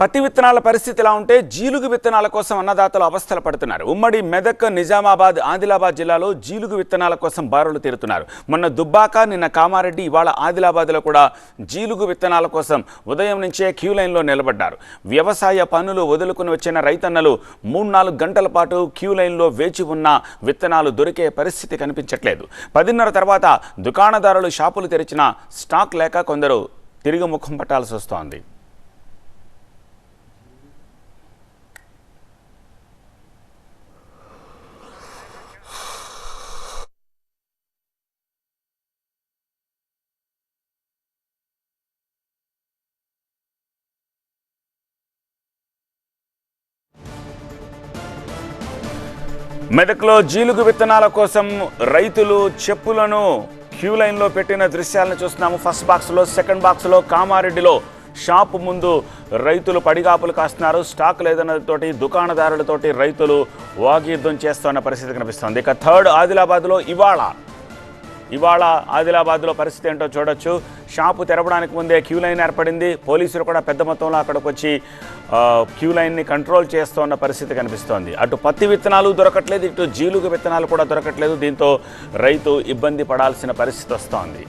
పత్తి విత్తనాల పరిస్థితి ఎలా ఉంటే జీలుగు విత్తనాల కోసం అన్నదాతలు అవస్థలు పడుతున్నారు. ఉమ్మడి మెదక్ నిజామాబాద్ ఆదిలాబాద్ జిల్లాలో జీలుగు విత్తనాల కోసం బారులు తీరుతున్నారు. మొన్న దుబ్బాక నిన్న కామారెడ్డి ఇవాళ ఆదిలాబాద్లో కూడా జీలుగు విత్తనాల కోసం ఉదయం నుంచే క్యూ లైన్లో నిలబడ్డారు. వ్యవసాయ పనులు వదులుకుని వచ్చిన రైతన్నలు మూడు నాలుగు గంటల పాటు క్యూ లైన్లో వేచి ఉన్న విత్తనాలు దొరికే పరిస్థితి కనిపించట్లేదు. పదిన్నర తర్వాత దుకాణదారులు షాపులు తెరిచిన స్టాక్ లేక కొందరు తిరిగి ముఖం పట్టాల్సి వస్తోంది. మెదక్లో జీలుగు విత్తనాల కోసం రైతులు చెప్పులను క్యూ లైన్లో పెట్టిన దృశ్యాలను చూస్తున్నాము. ఫస్ట్ బాక్స్లో సెకండ్ బాక్స్లో కామారెడ్డిలో షాప్ ముందు రైతులు పడిగాపులు కాస్తున్నారు. స్టాక్ లేదన్నతోటి దుకాణదారులతోటి రైతులు వాగ్యుద్ధం చేస్తున్న పరిస్థితి కనిపిస్తోంది. ఇక థర్డ్ ఆదిలాబాద్లో ఇవాళ ఇవాళ ఆదిలాబాద్లో పరిస్థితి ఏంటో చూడొచ్చు. షాపు తెరవడానికి ముందే క్యూ లైన్ ఏర్పడింది. పోలీసులు కూడా పెద్ద మొత్తంలో అక్కడికి వచ్చి క్యూ లైన్ని కంట్రోల్ చేస్తున్న పరిస్థితి కనిపిస్తోంది. అటు పత్తి విత్తనాలు దొరకట్లేదు ఇటు జీలుగు విత్తనాలు కూడా దొరకట్లేదు. దీంతో రైతు ఇబ్బంది పడాల్సిన పరిస్థితి వస్తోంది.